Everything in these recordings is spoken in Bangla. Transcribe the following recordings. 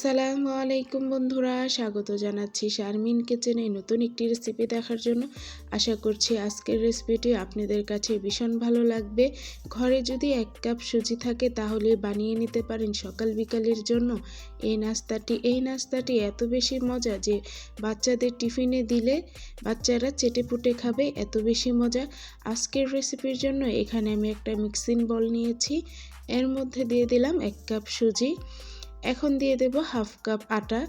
আসসালামু আলাইকুম বন্ধুরা, স্বাগত জানাচ্ছি শারমিন কিচেনে নতুন একটি রেসিপি দেখার জন্য। আশা করছি আজকের রেসিপিটি আপনাদের কাছে ভীষণ ভালো লাগবে। ঘরে যদি এক কাপ সুজি থাকে তাহলে বানিয়ে নিতে পারেন সকাল বিকালের জন্য। এই নাস্তাটি এই নাস্তাটি এত বেশি মজা যে বাচ্চাদের টিফিনে দিলে বাচ্চারা চেটে পুটে খাবে, এত বেশি মজা। আজকের রেসিপির জন্য এখানে আমি একটা মিক্সিং বল নিয়েছি। এর মধ্যে দিয়ে দিলাম এক কাপ সুজি। এখন দিয়ে দেব হাফ কাপ আটা,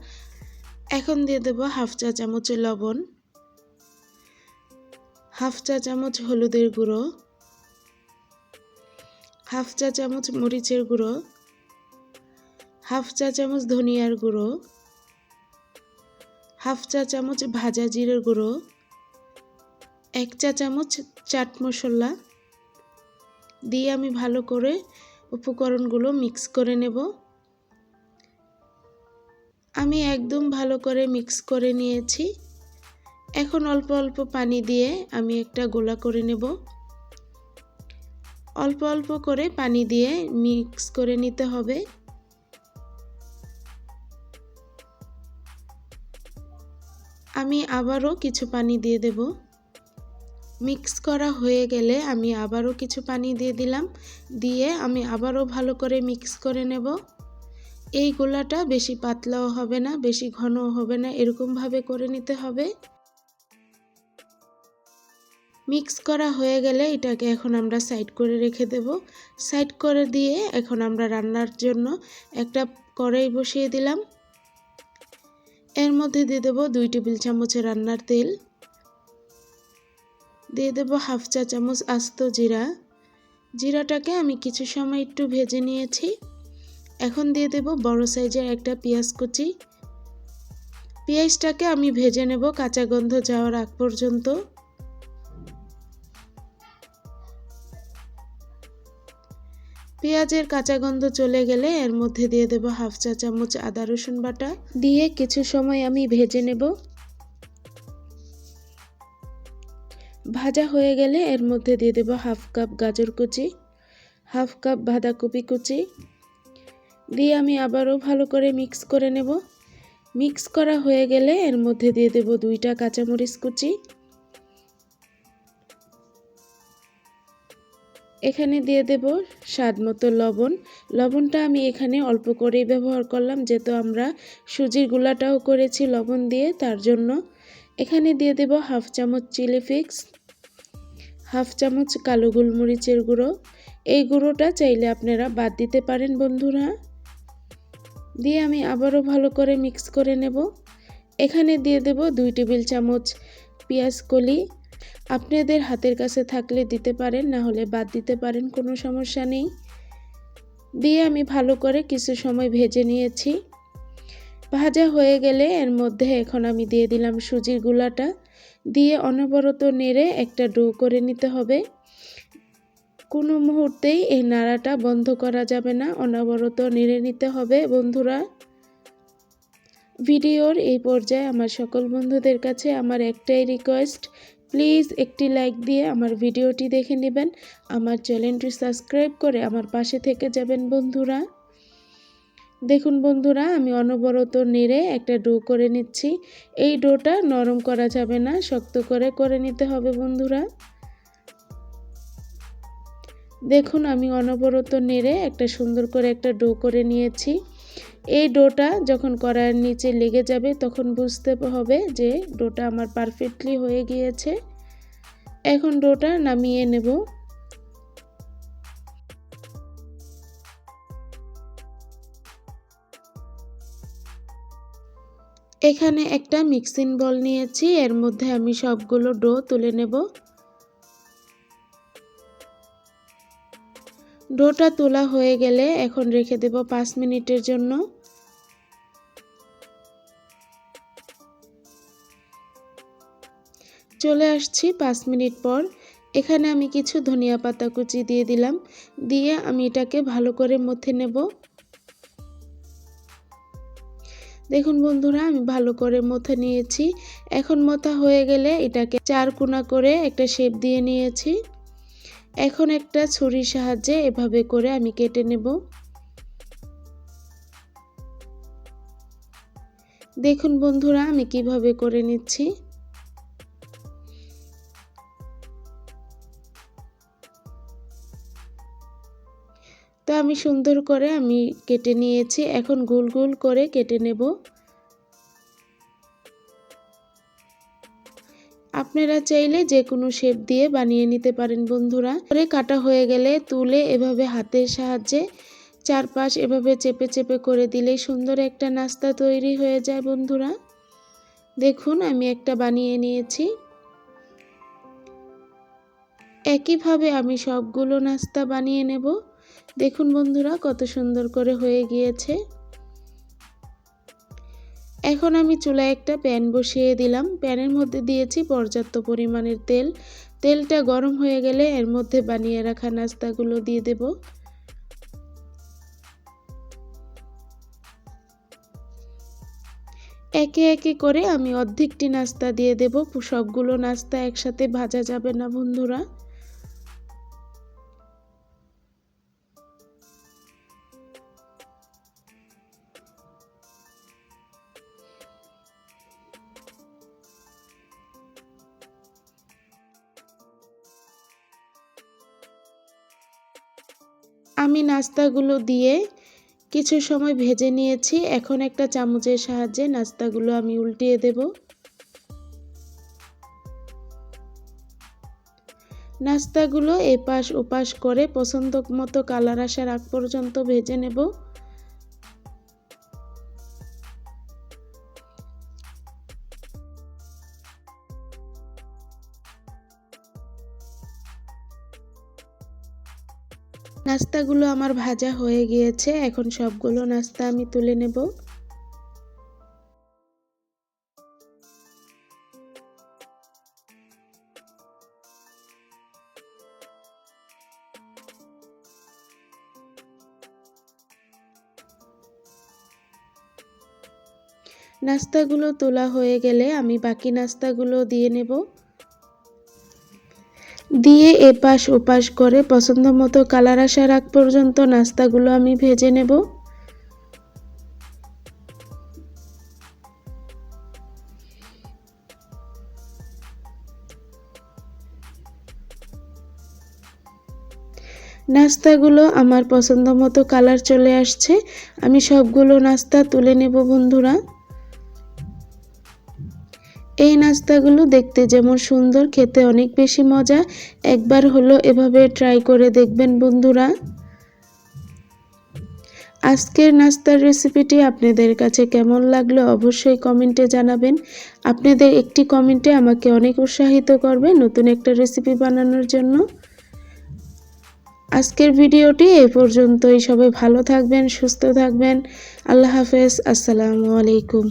এখন দিয়ে দেব হাফ চা চামচ লবণ, হাফ চা চামচ হলুদের গুঁড়ো, হাফ চা চামচ মরিচের গুঁড়ো, হাফ চা চামচ ধনিয়ার গুঁড়ো, হাফ চা চামচ ভাজা জিরের গুঁড়ো, এক চা চামচ চাট মশলা দিয়ে আমি ভালো করে উপকরণগুলো মিক্স করে নেব। আমি একদম ভালো করে মিক্স করে নিয়েছি। এখন অল্প অল্প পানি দিয়ে আমি একটা গোলা করে নেব। অল্প অল্প করে পানি দিয়ে মিক্স করে নিতে হবে। আমি আবারও কিছু পানি দিয়ে দেব। মিক্স করা হয়ে গেলে আমি আবারও কিছু পানি দিয়ে দিলাম। দিয়ে আমি আবারও ভালো করে মিক্স করে নেব। এই গোলাটা বেশি পাতলাও হবে না, বেশি ঘনও হবে না, এরকমভাবে করে নিতে হবে। মিক্স করা হয়ে গেলে এটাকে এখন আমরা সাইড করে রেখে দেব। সাইড করে দিয়ে এখন আমরা রান্নার জন্য একটা কড়াই বসিয়ে দিলাম। এর মধ্যে দিয়ে দেবো দুই টেবিল চামচ রান্নার তেল। দিয়ে দেবো হাফ চা চামচ আস্ত জিরা। জিরাটাকে আমি কিছু সময় একটু ভেজে নিয়েছি। এখন দিয়ে দেব বড় সাইজের একটা পেঁয়াজ কুচি। পেঁয়াজটাকে আমি ভেজে নেব কাঁচা গন্ধ যাওয়ার আগ পর্যন্ত। পেঁয়াজের কাঁচা গন্ধ চলে গেলে এর মধ্যে দিয়ে দেব হাফ চা চামচ আদা রসুন বাটা। দিয়ে কিছু সময় আমি ভেজে নেব। ভাজা হয়ে গেলে এর মধ্যে দিয়ে দেব হাফ কাপ গাজর কুচি, হাফ কাপ বাঁধাকপি কুচি দিয়ে আমি আবারও ভালো করে মিক্স করে নেব। মিক্স করা হয়ে গেলে এর মধ্যে দিয়ে দেব দুইটা কাঁচামরিচ কুচি। এখানে দিয়ে দেব স্বাদ মতো লবণ। লবণটা আমি এখানে অল্প করেই ব্যবহার করলাম, যেহেতু আমরা সুজির গুলাটাও করেছি লবণ দিয়ে, তার জন্য। এখানে দিয়ে দেব হাফ চামচ চিলি ফিক্স হাফ চামচ কালো গোলমরিচের গুঁড়ো। এই গুঁড়োটা চাইলে আপনারা বাদ দিতে পারেন বন্ধুরা। দিয়ে আমি আবারও ভালো করে মিক্স করে নেব। এখানে দিয়ে দেব দুই টেবিল চামচ পেঁয়াজ কলি। আপনাদের হাতের কাছে থাকলে দিতে পারেন, না হলে বাদ দিতে পারেন, কোনো সমস্যা নেই। দিয়ে আমি ভালো করে কিছু সময় ভেজে নিয়েছি। ভাজা হয়ে গেলে এর মধ্যে এখন আমি দিয়ে দিলাম সুজির গুলাটা দিয়ে অনবরত নেড়ে একটা ডো করে নিতে হবে। কোনো মুহূর্তেই এই নাড়াটা বন্ধ করা যাবে না। অনবরত নেড়ে নিতে হবে, বন্ধুরা। ভিডিওর এই পর্যায়ে আমার সকল বন্ধুদের কাছে আমার একটাই রিকোয়েস্ট প্লিজ একটি লাইক দিয়ে আমার ভিডিওটি দেখে নেবেন। আমার চ্যানেলটি সাবস্ক্রাইব করে আমার পাশে থেকে যাবেন, বন্ধুরা। দেখুন, বন্ধুরা, আমি অনবরত নেড়ে একটা ডো করে নিচ্ছি। এই ডোটা নরম করা যাবে না, শক্ত করে করে নিতে হবে, বন্ধুরা। দেখুন, আমি অনবরত নেড়ে একটা সুন্দর করে একটা ডো করে নিয়েছি। এই ডোটা যখন কড়াইয়ের নিচে লেগে যাবে, তখন বুঝতে হবে যে ডোটা আমার পারফেক্টলি হয়ে গিয়েছে। এখন ডোটা নামিয়ে নেব। এখানে একটা মিক্সিং বল নিয়েছি, এর মধ্যে আমি সবগুলো ডো তুলে নেব। ডোটা তোলা হয়ে গেলে এখন রেখে দেব পাঁচ মিনিটের জন্য। চলে আসছি পাঁচ মিনিট পর। এখানে আমি কিছু ধনিয়া পাতা কুচি দিয়ে দিলাম। দিয়ে আমি এটাকে ভালো করে মথে নেব। দেখুন বন্ধুরা, আমি ভালো করে মথে নিয়েছি। এখন মথা হয়ে গেলে এটাকে চার কোনা করে একটা শেপ দিয়ে নিয়েছি। এখন একটা ছুরির সাহায্যে এভাবে করে আমি কেটে নেব। দেখুন বন্ধুরা, আমি কীভাবে করে নিচ্ছি। তো আমি সুন্দর করে আমি কেটে নিয়েছি। এখন গোল গোল করে কেটে নেব। আপনারা চাইলে যে কোনো শেপ দিয়ে বানিয়ে নিতে পারেন বন্ধুরা। করে কাটা হয়ে গেলে তুলে এভাবে হাতের সাহায্যে চারপাশ এভাবে চেপে চেপে করে দিলেই সুন্দর একটা নাস্তা তৈরি হয়ে যায় বন্ধুরা। দেখুন, আমি একটা বানিয়ে নিয়েছি। একইভাবে আমি সবগুলো নাস্তা বানিয়ে নেব। দেখুন বন্ধুরা, কত সুন্দর করে হয়ে গিয়েছে। এখন আমি চুলায় একটা প্যান বসিয়ে দিলাম। প্যানের মধ্যে দিয়েছি পর্যাপ্ত পরিমাণের তেল। তেলটা গরম হয়ে গেলে এর মধ্যে বানিয়ে রাখা নাস্তাগুলো দিয়ে দেব। একে একে করে আমি অর্ধেকটি নাস্তা দিয়ে দেব। সবগুলো নাস্তা একসাথে ভাজা যাবে না বন্ধুরা। আমি নাস্তাগুলো দিয়ে কিছু সময় ভেজে নিয়েছি। এখন একটা চামচের সাহায্যে নাস্তাগুলো আমি উল্টিয়ে দেব। নাস্তাগুলো এপাশ ওপাশ করে পছন্দ মতো কালার আসার আগ পর্যন্ত ভেজে নেব। নাস্তাগুলো আমার ভাজা হয়ে গিয়েছে, এখন সবগুলো নাস্তা আমি তুলে নেব। নাস্তাগুলো তোলা হয়ে গেলে আমি বাকি নাস্তাগুলো দিয়ে নেব। দিয়ে এপাশ ওপাশ করে পছন্দ মতো কালার আসার আগ পর্যন্ত নাস্তাগুলো আমি ভেজে নেব। নাস্তাগুলো আমার পছন্দ মতো কালার চলে আসছে। আমি সবগুলো নাস্তা তুলে নেব বন্ধুরা। এই নাস্তাগুলো দেখতে যেমন সুন্দর, খেতে অনেক বেশি মজা। একবার হলো এভাবে ট্রাই করে দেখবেন বন্ধুরা। আজকের নাস্তার রেসিপিটি আপনাদের কাছে কেমন লাগল অবশ্যই কমেন্টে জানাবেন। আপনাদের একটি কমেন্টে আমাকে অনেক উৎসাহিত করবে নতুন একটা রেসিপি বানানোর জন্য। আজকের ভিডিওটি এই পর্যন্তই। সবাই ভালো থাকবেন, সুস্থ থাকবেন। আল্লাহ হাফেজ। আসসালামু আলাইকুম।